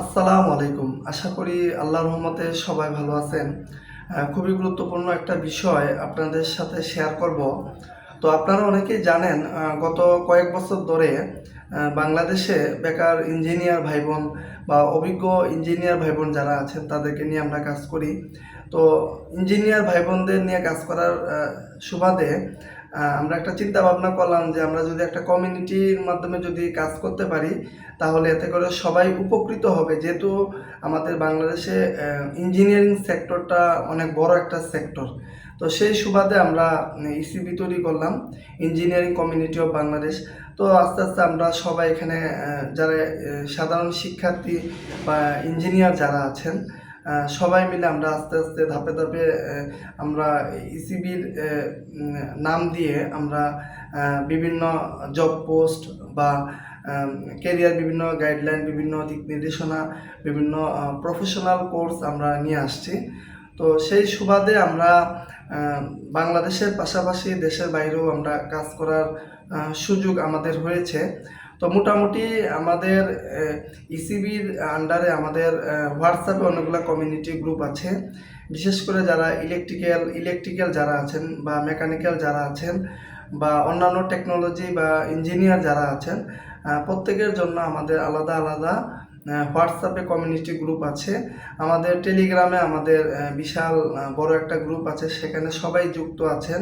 আসসালামু আলাইকুম। আশা করি আল্লাহর রহমতে সবাই ভালো আছেন। খুবই গুরুত্বপূর্ণ একটা বিষয় আপনাদের সাথে শেয়ার করব। তো আপনারা অনেকেই জানেন গত কয়েক বছর ধরে বাংলাদেশে বেকার ইঞ্জিনিয়ার ভাই বোন বা অভিজ্ঞ ইঞ্জিনিয়ার ভাই বোন যারা আছেন, তাদেরকে নিয়ে আমরা কাজ করি। তো ইঞ্জিনিয়ার ভাই বোনদের নিয়ে কাজ করার সুবাদে আমরা একটা চিন্তা ভাবনা করলাম যে আমরা যদি একটা কমিউনিটির মাধ্যমে যদি কাজ করতে পারি, তাহলে এতে করে সবাই উপকৃত হবে। যেহেতু আমাদের বাংলাদেশে ইঞ্জিনিয়ারিং সেক্টরটা অনেক বড় একটা সেক্টর তো সেই সুবাদে আমরা ইসিবি তৈরি করলাম ইঞ্জিনিয়ারিং কমিউনিটি অফ বাংলাদেশ তো আস্তে আস্তে আমরা সবাই এখানে যারা সাধারণ শিক্ষার্থী বা ইঞ্জিনিয়ার যারা আছেন সবাই মিলে আমরা আস্তে আস্তে ধাপে ধাপে আমরা ইসিবির নাম দিয়ে আমরা বিভিন্ন জব পোস্ট বা ক্যারিয়ার বিভিন্ন গাইডলাইন বিভিন্ন দিক নির্দেশনা, বিভিন্ন প্রফেশনাল কোর্স আমরা নিয়ে আসছি। তো সেই সুবাদে আমরা বাংলাদেশের পাশাপাশি দেশের বাইরেও আমরা কাজ করার সুযোগ আমাদের হয়েছে। তো মোটামুটি আমাদের ইসিবির আন্ডারে আমাদের হোয়াটসঅ্যাপে অনেকগুলো কমিউনিটি গ্রুপ আছে। বিশেষ করে যারা ইলেকট্রিক্যাল ইলেকট্রিক্যাল যারা আছেন বা মেকানিক্যাল যারা আছেন বা অন্যান্য টেকনোলজি বা ইঞ্জিনিয়ার যারা আছেন প্রত্যেকের জন্য আমাদের আলাদা আলাদা হোয়াটসঅ্যাপে কমিউনিটি গ্রুপ আছে। আমাদের টেলিগ্রামে আমাদের বিশাল বড় একটা গ্রুপ আছে। সেখানে সবাই যুক্ত আছেন।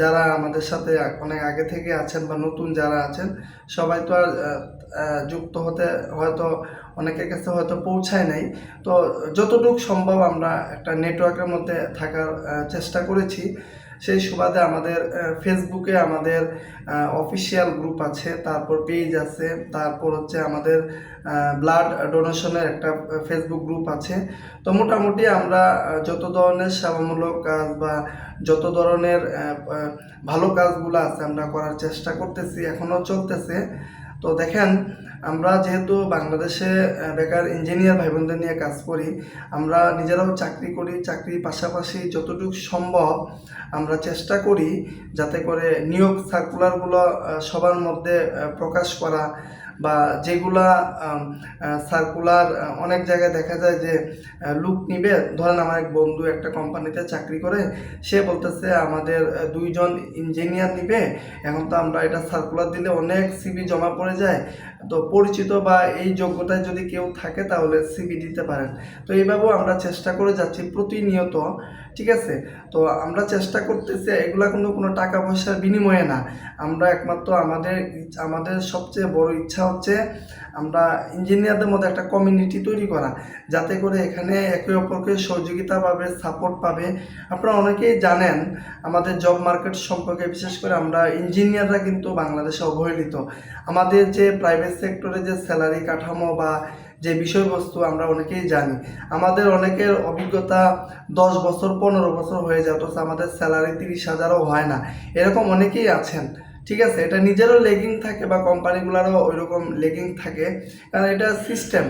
যারা আমাদের সাথে অনেক আগে থেকে আছেন বা নতুন যারা আছেন, সবাই তো আর যুক্ত হতে হয়তো অনেকের কাছে হয়তো পৌঁছায় নাই। তো যতটুকু সম্ভব আমরা একটা নেটওয়ার্কের মধ্যে থাকার চেষ্টা করেছি। সেই সুবাদে আমাদের ফেসবুকে আমাদের অফিসিয়াল গ্রুপ আছে, তারপর পেজ আছে, তারপর হচ্ছে আমাদের ব্লাড ডোনেশনের একটা ফেসবুক গ্রুপ আছে। তো মোটামুটি আমরা যত ধরনের সেবামূলক কাজ বা যত ধরনের ভালো কাজগুলো আছে আমরা করার চেষ্টা করতেছি এখনও চলতেছে। তো দেখেন, আমরা যেহেতু বাংলাদেশে বেকার ইঞ্জিনিয়ার ভাই বোনদের নিয়ে কাজ করি, আমরা নিজেরাও চাকরি করি, চাকরির পাশাপাশি যতটুকু সম্ভব আমরা চেষ্টা করি যাতে করে নিয়োগ সার্কুলারগুলো সবার মধ্যে প্রকাশ করা বা যেগুলা সার্কুলার অনেক জায়গায় দেখা যায় যে লুক নিবে। ধরেন আমার এক বন্ধু একটা কোম্পানিতে চাকরি করে, সে বলতেছে, আমাদের দুইজন ইঞ্জিনিয়ার নিবে। এখন তো আমরা এটা সার্কুলার দিলে অনেক সিবি জমা পড়ে যায়। তো পরিচিত বা এই যোগ্যতায় যদি কেউ থাকে, তাহলে সিবি দিতে পারেন। তো এইভাবেও আমরা চেষ্টা করে যাচ্ছি প্রতিনিয়ত। ঠিক আছে? তো আমরা চেষ্টা করতেছি, এগুলা কোনো কোনো টাকা পয়সার বিনিময়ে না। আমরা একমাত্র আমাদের আমাদের সবচেয়ে বড় ইচ্ছা হচ্ছে আমরা ইঞ্জিনিয়ারদের মধ্যে একটা কমিউনিটি তৈরি করা। যাতে করে এখানে একে অপরকে সহযোগিতা পাবে সাপোর্ট পাবে। আপনারা অনেকেই জানেন, আমাদের জব মার্কেট সম্পর্কে বিশেষ করে আমরা ইঞ্জিনিয়াররা কিন্তু বাংলাদেশে অবহেলিত। আমাদের যে প্রাইভেট সেক্টরে যে স্যালারি কাঠামো বা যে বিষয়বস্তু আমরা অনেকেই জানি। আমাদের অনেকের অভিজ্ঞতা দশ বছর, পনেরো বছর হয়ে যায়, অথচ আমাদের স্যালারি তিরিশ হাজারও হয় না। এরকম অনেকেই আছেন। ঠিক আছে, এটা নিজেরও লেগিং থাকে বা কোম্পানিগুলোরও ওই রকম লেগিং থাকে। কারণ এটা সিস্টেম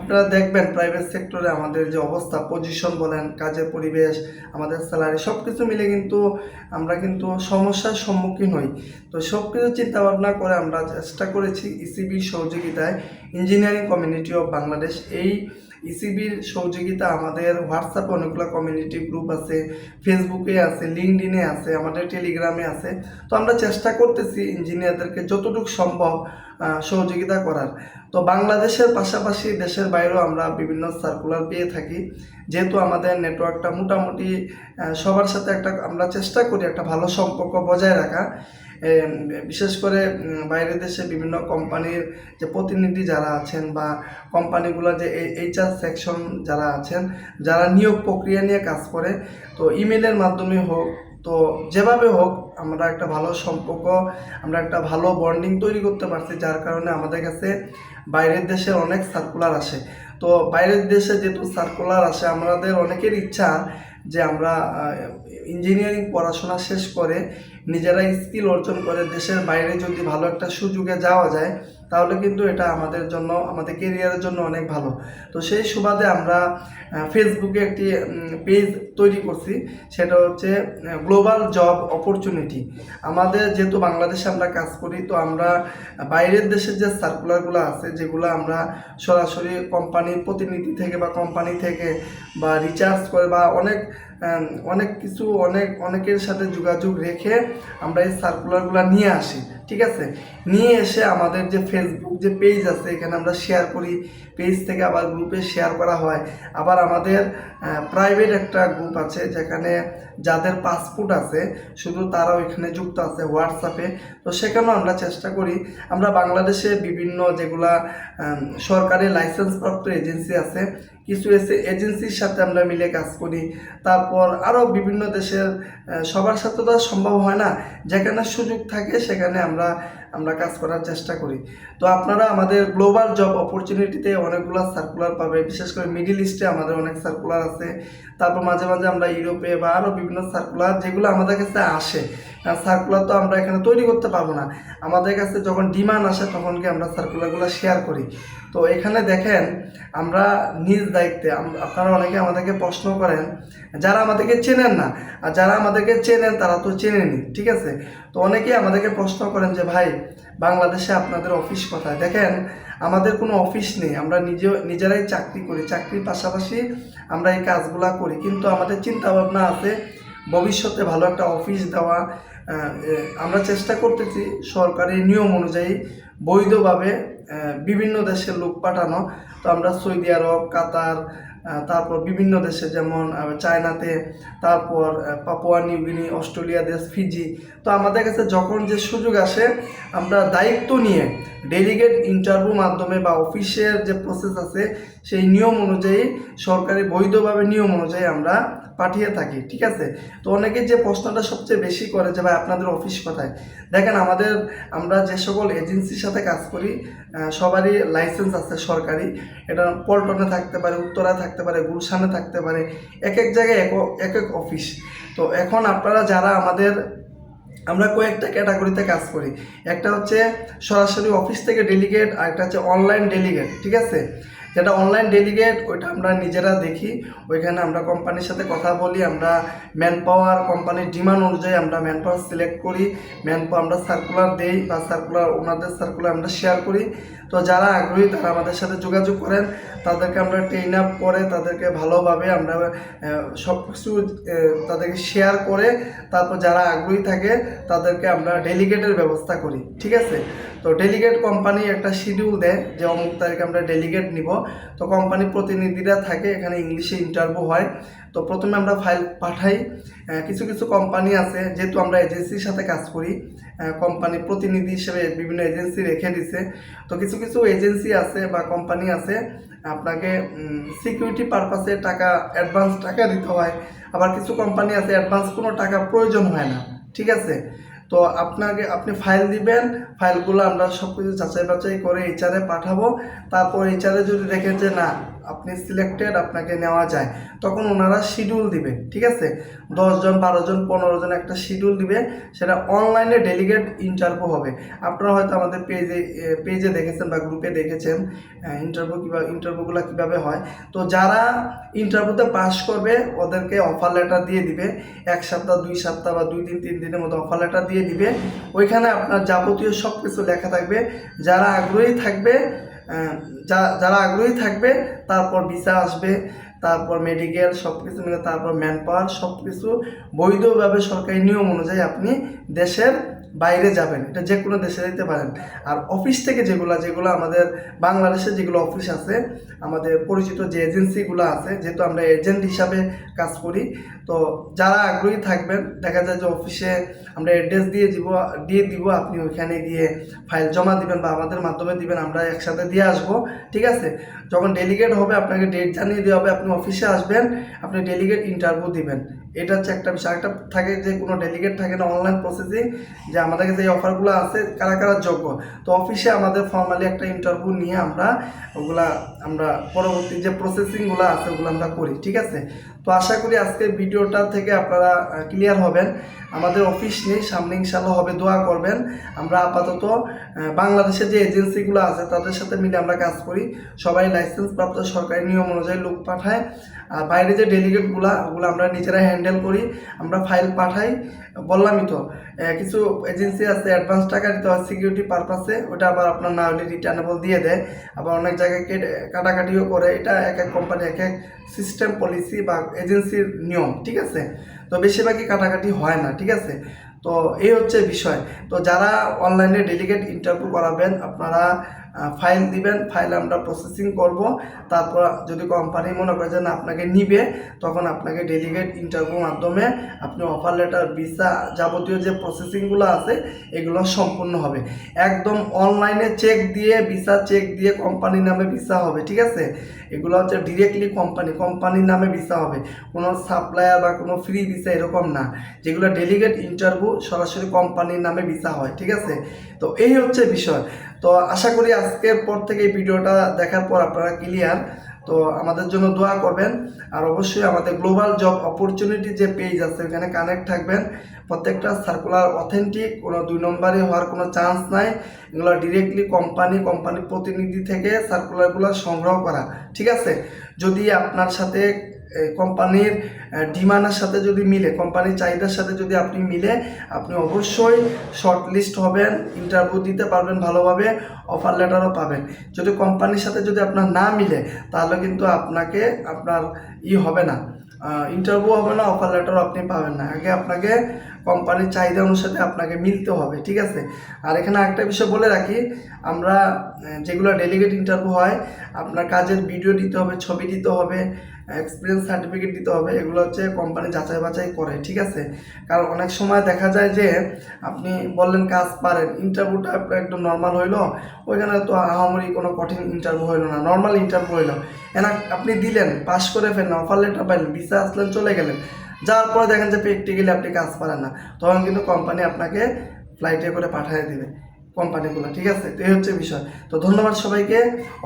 আপনারা দেখবেন প্রাইভেট সেক্টরে আমাদের যে অবস্থা পজিশন বলেন, কাজের পরিবেশ, আমাদের স্যালারি সব কিছু মিলে কিন্তু আমরা কিন্তু সমস্যার সম্মুখীন হই। তো সব কিছু চিন্তাভাবনা করে আমরা চেষ্টা করেছি ইসিবির সহযোগিতায় ইঞ্জিনিয়ারিং কমিউনিটি অফ বাংলাদেশ এই ইসিবির সহযোগিতা আমাদের হোয়াটসঅ্যাপে অনেকগুলো কমিউনিটি গ্রুপ আছে ফেসবুকে আছে লিঙ্কডিনে আছে, আমাদের টেলিগ্রামে আছে। তো আমরা চেষ্টা করতেছি ইঞ্জিনিয়ারদেরকে যতটুকু সম্ভব সহযোগিতা করার। তো বাংলাদেশের পাশাপাশি দেশের বাইরেও আমরা বিভিন্ন সার্কুলার পেয়ে থাকি। যেহেতু আমাদের নেটওয়ার্কটা মোটামুটি সবার সাথে একটা আমরা চেষ্টা করি একটা ভালো সম্পর্ক বজায় রাখা। বিশেষ করে বাইরের দেশে বিভিন্ন কোম্পানির যে প্রতিনিধি যারা আছেন বা কোম্পানিগুলো যে এইচআর সেকশন যারা আছেন, যারা নিয়োগ প্রক্রিয়া নিয়ে কাজ করে, তো ইমেলের মাধ্যমে হোক, তো যেভাবে হোক, আমরা একটা ভালো সম্পর্ক, আমরা একটা ভালো বন্ডিং তৈরি করতে পারছি, যার কারণে আমাদের কাছে বাইরের দেশে অনেক সার্কুলার আসে। তো বাইরের দেশে যেহেতু সার্কুলার আসে, আমাদের অনেকের ইচ্ছা যে আমরা ইঞ্জিনিয়ারিং পড়াশোনা শেষ করে নিজেরা স্কিল অর্জন করে, দেশের বাইরে যদি ভালো একটা সুযোগে যাওয়া যায়, তাহলে কিন্তু এটা আমাদের জন্য, আমাদের কেরিয়ারের জন্য অনেক ভালো। তো সেই সুবাদে আমরা ফেসবুকে একটি পেজ তৈরি করছি। সেটা হচ্ছে গ্লোবাল জব অপরচুনিটি আমাদের যেহেতু বাংলাদেশে আমরা কাজ করি, তো আমরা বাইরের দেশের যে সার্কুলারগুলো আছে, যেগুলো আমরা সরাসরি কোম্পানির প্রতিনিধি থেকে বা কোম্পানি থেকে বা রিচার্জ করে বা অনেক অনেক কিছু, অনেক, অনেকের সাথে যোগাযোগ রেখে আমরা এই সার্কুলারগুলো নিয়ে আসি। ঠিক আছে? নিয়ে এসে আমাদের যে ফেসবুক যে পেজ আছে, এখানে আমরা শেয়ার করি। পেজ থেকে আবার গ্রুপে শেয়ার করা হয়। আবার আমাদের প্রাইভেট একটা গ্রুপ আছে, যেখানে যাদের পাসপোর্ট আছে, শুধু তারা ওইখানে যুক্ত আছে হোয়াটসঅ্যাপে তো সেখানেও আমরা চেষ্টা করি। আমরা বাংলাদেশে বিভিন্ন যেগুলা সরকারি লাইসেন্সপ্রাপ্ত এজেন্সি আছে, কিছু এসে এজেন্সির সাথে আমরা মিলে কাজ করি। তারপর আরও বিভিন্ন দেশের সবার সাথে তো সম্ভব হয় না। যেখানে সুযোগ থাকে, সেখানে আমরা আমরা কাজ করার চেষ্টা করি। তো আপনারা আমাদের গ্লোবাল জব অপরচুনিটিতে অনেকগুলো সার্কুলার পাবে বিশেষ করে মিডিল ইস্টে আমাদের অনেক সার্কুলার আছে। তারপর মাঝে মাঝে আমরা ইউরোপে বা আরও বিভিন্ন সার্কুলার যেগুলো আমাদের কাছে আসে সার্কুলার তো আমরা এখানে তৈরি করতে পারব না। আমাদের কাছে যখন ডিমান্ড আসে তখন কি আমরা সার্কুলারগুলো শেয়ার করি। তো এখানে দেখেন, আমরা নিজ দায়িত্বে আপনারা অনেকে আমাদেরকে প্রশ্ন করেন, যারা আমাদেরকে চেনেন না, আর যারা আমাদেরকে চেনেন তারা তো চেনেনি, ঠিক আছে? তো অনেকেই আমাদেরকে প্রশ্ন করেন যে, ভাই বাংলাদেশে আপনাদের অফিস কোথায়? দেখেন, আমাদের কোনো অফিস নেই। আমরা নিজে নিজেরাই চাকরি করি। চাকরির পাশাপাশি আমরা এই কাজগুলা করি। কিন্তু আমাদের চিন্তাভাবনা আছে ভবিষ্যতে ভালো একটা অফিস দেওয়া। আমরা চেষ্টা করতেছি সরকারি নিয়ম অনুযায়ী বৈধভাবে বিভিন্ন দেশের লোক পাঠানো। তো আমরা সৌদি আরব, কাতার তারপর বিভিন্ন দেশে যেমন চায়নাতে, তারপর পাপুয়া নিউগিনি অস্ট্রেলিয়া দেশ, ফিজি। তো আমাদের কাছে যখন যে সুযোগ আসে, আমরা দায়িত্ব নিয়ে ডেলিগেট ইন্টারভিউ মাধ্যমে বা অফিসের যে প্রসেস আছে, সেই নিয়ম অনুযায়ী, সরকারি বৈধভাবে নিয়ম অনুযায়ী আমরা পাঠিয়ে থাকি, ঠিক আছে? তো অনেকে যে প্রশ্নটা সবচেয়ে বেশি করে যে, ভাই, আপনাদের অফিস কোথায়? দেখেন, আমাদের, আমরা যে সকল এজেন্সির সাথে কাজ করি সবারই লাইসেন্স আছে সরকারি। এটা পল্টনে থাকতে পারে উত্তরায় থাকতে পারে, গুলশানে থাকতে পারে এক এক জায়গায় এক এক অফিস তো এখন আপনারা যারা আমাদের, আমরা কয়েকটা ক্যাটাগরিতে কাজ করি। একটা হচ্ছে সরাসরি অফিস থেকে ডেলিগেট আর একটা হচ্ছে অনলাইন ডেলিগেট ঠিক আছে? যেটা অনলাইন ডেলিগেট ওইটা আমরা নিজেরা দেখি। ওইখানে আমরা কোম্পানির সাথে কথা বলি, আমরা ম্যান পাওয়ার কোম্পানির ডিমান্ড অনুযায়ী আমরা ম্যান পাওয়ার সিলেক্ট করি। ম্যান পাওয়ার আমরা সার্কুলার দেই বা সার্কুলার ওনাদের সার্কুলার আমরা শেয়ার করি। তো যারা আগ্রহী, তারা আমাদের সাথে যোগাযোগ করেন। তাদেরকে আমরা ট্রেন আপ করে, তাদেরকে ভালোভাবে আমরা সব কিছু তাদেরকে শেয়ার করে। তারপর যারা আগ্রহী থাকে, তাদেরকে আমরা ডেলিগেটের ব্যবস্থা করি। ঠিক আছে? তো ডেলিগেট কোম্পানি একটা শিডিউল দেয় যে অমুক তারিখে আমরা ডেলিগেট নিব। তো কোম্পানি প্রতিনিধিরা থাকে, এখানে ইংলিশে ইন্টারভিউ হয়। তো প্রথমে আমরা ফাইল পাঠাই। কিছু কিছু কোম্পানি আছে, যেহেতু আমরা এজেন্সির সাথে কাজ করি কোম্পানি প্রতিনিধি হিসেবে বিভিন্ন এজেন্সি রেখে দিছে। তো কিছু কিছু এজেন্সি আছে বা কোম্পানি আছে, আপনাকে সিকিউরিটি পারপাসে টাকা অ্যাডভান্স টাকা দিতে হয়। আবার কিছু কোম্পানি আছে অ্যাডভান্স কোনো টাকা প্রয়োজন হয় না। ঠিক আছে? তো আপনাকে, আপনি ফাইল দিবেন ফাইলগুলো আমরা সব কিছু যাচাই বাছাই করে এইচারে পাঠাবো। তারপর এইচারে যদি দেখেন যে না আপনি সিলেক্টেড আপনাকে নেওয়া যায়। তখন ওনারা শিডিউল দিবে, ঠিক আছে? দশজন বারো জন পনেরো জন একটা শিডিউল দিবে, সেটা অনলাইনে ডেলিগেট ইন্টারভিউ হবে। আপনারা হয়তো আমাদের পেজে পেজে দেখেছেন বা গ্রুপে দেখেছেন ইন্টারভিউ কীভাবে ইন্টারভিউগুলো কীভাবে হয়। তো যারা ইন্টারভিউতে পাস করবে, ওদেরকে অফার লেটার দিয়ে দিবে। এক সপ্তাহ, দুই সপ্তাহ বা দুই দিন, তিন দিনের মতো অফার লেটার দিয়ে দিবে। ওইখানে আপনার যাবতীয় সব কিছু লেখা থাকবে। যারা আগ্রহী থাকবে যারা আগ্রহী থাকবে, তারপর ভিসা আসবে, তারপর মেডিকেল সব কিছু মিলে, তারপর ম্যান পাওয়ার সব কিছু বৈধভাবে সরকারি নিয়ম অনুযায়ী আপনি দেশের বাইরে যাবেন, এটা যে কোনো দেশে যেতে পারেন। আর অফিস থেকে যেগুলো যেগুলো আমাদের বাংলাদেশে যেগুলো অফিস আছে, আমাদের পরিচিত যে এজেন্সিগুলো আছে, যেহেতু আমরা এজেন্ট হিসাবে কাজ করি, তো যারা আগ্রহী থাকবেন, দেখা যায় যে অফিসে আমরা অ্যাড্রেস দিয়ে দিব দিয়ে দিব, আপনি ওইখানে গিয়ে ফাইল জমা দিবেন বা আমাদের মাধ্যমে দিবেন, আমরা একসাথে দিয়ে আসব, ঠিক আছে? যখন ডেলিগেট হবে, আপনাকে ডেট জানিয়ে দেওয়া হবে, আপনি অফিসে আসবেন, আপনি ডেলিগেট ইন্টারভিউ দিবেন। এটা হচ্ছে একটা বিষয়। একটা থাকে যে, কোনো ডেলিগেট থাকে না অনলাইন প্রসেসিং যে আমাদের কাছে এই অফারগুলো আছে, কারা কারা যোগ্য? তো অফিসে আমাদের ফর্মালি একটা ইন্টারভিউ নিয়ে আমরা ওগুলা আমরা পরবর্তী যে প্রসেসিংগুলো আছে, ওগুলো আমরা করি, ঠিক আছে? তো আশা করি আজকের ভিডিওটা থেকে আপনারা ক্লিয়ার হবেন। আমাদের অফিস নেই, সামনে ইনশাল্লাহ হবে, দোয়া করবেন। আমরা আপাতত বাংলাদেশের যে এজেন্সিগুলো আছে, তাদের সাথে মিলে আমরা কাজ করি। সবাই লাইসেন্স প্রাপ্ত সরকারি নিয়ম অনুযায়ী লোক পাঠায়। আর বাইরে যে ডেলিগেটগুলো, ওগুলো আমরা নিজেরা হ্যান্ডেল করি। আমরা ফাইল পাঠাই। বললামই তো কিছু এজেন্সি আছে অ্যাডভান্স টাকা দিতে হয় সিকিউরিটি পারপাসে ওটা আবার আপনার না হলে রিটার্নেবল দিয়ে দেয়। আবার অনেক জায়গায় কেটে, কাটাকাটিও করে। এটা এক এক কোম্পানি এক এক সিস্টেম পলিসি বা এজেন্সির নিয়ম, ঠিক আছে? তো বেশিরভাগই কাটাকাটি হয় না, ঠিক আছে? তো এই হচ্ছে বিষয়। তো যারা অনলাইনে ডেলিগেট ইন্টারভিউ করাবেন, আপনারা ফাইল দিবেন ফাইল আমরা প্রসেসিং করব। তারপর যদি কোম্পানি মনে করে যে আপনাকে নিবে, তখন আপনাকে ডেলিগেট ইন্টারভিউর মাধ্যমে আপনি অফার লেটার ভিসা যাবতীয় যে প্রসেসিংগুলো আছে, এগুলো সম্পূর্ণ হবে। একদম অনলাইনে চেক দিয়ে ভিসা চেক দিয়ে কোম্পানির নামে ভিসা হবে, ঠিক আছে? এগুলো হচ্ছে ডিরেক্টলি কোম্পানি কোম্পানির নামে ভিসা হবে। কোনো সাপ্লায়ার বা কোনো ফ্রি ভিসা এরকম না। যেগুলো ডেলিগেট ইন্টারভিউ সরাসরি কোম্পানির নামে ভিসা হয়, ঠিক আছে? তো এই হচ্ছে বিষয়। তো আশা করি আজকের পর থেকে এই ভিডিওটা দেখার পর আপনারা ক্লিয়ার তো আমাদের জন্য দোয়া করবেন। আর অবশ্যই আমাদের গ্লোবাল জব অপরচুনিটি যে পেজ আছে, ওখানে কানেক্ট থাকবেন। প্রত্যেকটা সার্কুলার অথেন্টিক কোনো দুই নম্বরে হওয়ার কোনো চান্স নাই। এগুলো ডিরেক্টলি কোম্পানি কোম্পানির প্রতিনিধি থেকে সার্কুলারগুলো সংগ্রহ করা। ঠিক আছে? যদি আপনার সাথে কোম্পানির ডিমান্ডের সাথে যদি মিলে, কোম্পানির চাহিদার সাথে যদি আপনি মিলে, আপনি অবশ্যই শর্ট লিস্ট হবেন ইন্টারভিউ দিতে পারবেন ভালোভাবে অফার লেটারও পাবেন। যদি কোম্পানির সাথে যদি আপনার না মিলে, তাহলে কিন্তু আপনাকে, আপনার ই হবে না। ইন্টারভিউ হবে না অফার লেটারও আপনি পাবেন না। আগে আপনাকে কোম্পানির চাহিদা অনুসারে আপনাকে মিলতে হবে, ঠিক আছে? আর এখানে একটা বিষয় বলে রাখি, আমরা যেগুলো ডেলিগেট ইন্টারভিউ হয়, আপনার কাজের ভিডিও দিতে হবে, ছবি দিতে হবে এক্সপিরিয়েন্স সার্টিফিকেট দিতে হবে, এগুলো হচ্ছে কোম্পানি যাচাই বাছাই করে, ঠিক আছে? কারণ অনেক সময় দেখা যায় যে আপনি বললেন কাজ পারেন ইন্টারভিউটা আপনার একদম নর্মাল হইল, ওইখানে তো আহামরি কোনো কঠিন ইন্টারভিউ হইল না নর্মাল ইন্টারভিউ হইল। এনা আপনি দিলেন পাস করে ফেললেন অফার লেটার পাইলেন ভিসা আসলেন, চলে গেলেন। যাওয়ার পরে দেখেন যে প্র্যাকটিক্যালি আপনি কাজ পারেন না, তখন কিন্তু কোম্পানি আপনাকে ফ্লাইটে করে পাঠিয়ে দিবে। কোম্পানিগুলো ঠিক আছে? তো এই হচ্ছে বিষয়। তো ধন্যবাদ সবাইকে।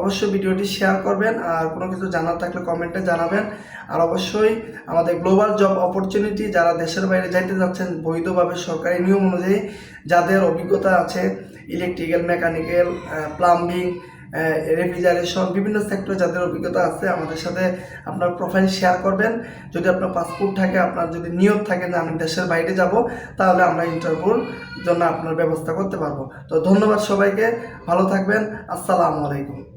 অবশ্যই ভিডিওটি শেয়ার করবেন আর কোনো কিছু জানার থাকলে কমেন্টে জানাবেন। আর অবশ্যই আমাদের গ্লোবাল জব অপরচুনিটি যারা দেশের বাইরে যাইতে যাচ্ছেন, বৈধভাবে সরকারি নিয়ম অনুযায়ী যাদের অভিজ্ঞতা আছে ইলেকট্রিক্যাল মেকানিক্যাল প্লাম্বিং রেফ্রিজারেশন বিভিন্ন সেক্টরে যাদের অভিজ্ঞতা আছে, আমাদের সাথে আপনার প্রোফাইল শেয়ার করবেন। যদি আপনার পাসপোর্ট থাকে, আপনার যদি নিয়োগ থাকে, যে আমি দেশের বাইরে যাব, তাহলে আমরা ইন্টারভিউর জন্য আপনার ব্যবস্থা করতে পারব। তো ধন্যবাদ সবাইকে, ভালো থাকবেন, আসসালামু আলাইকুম।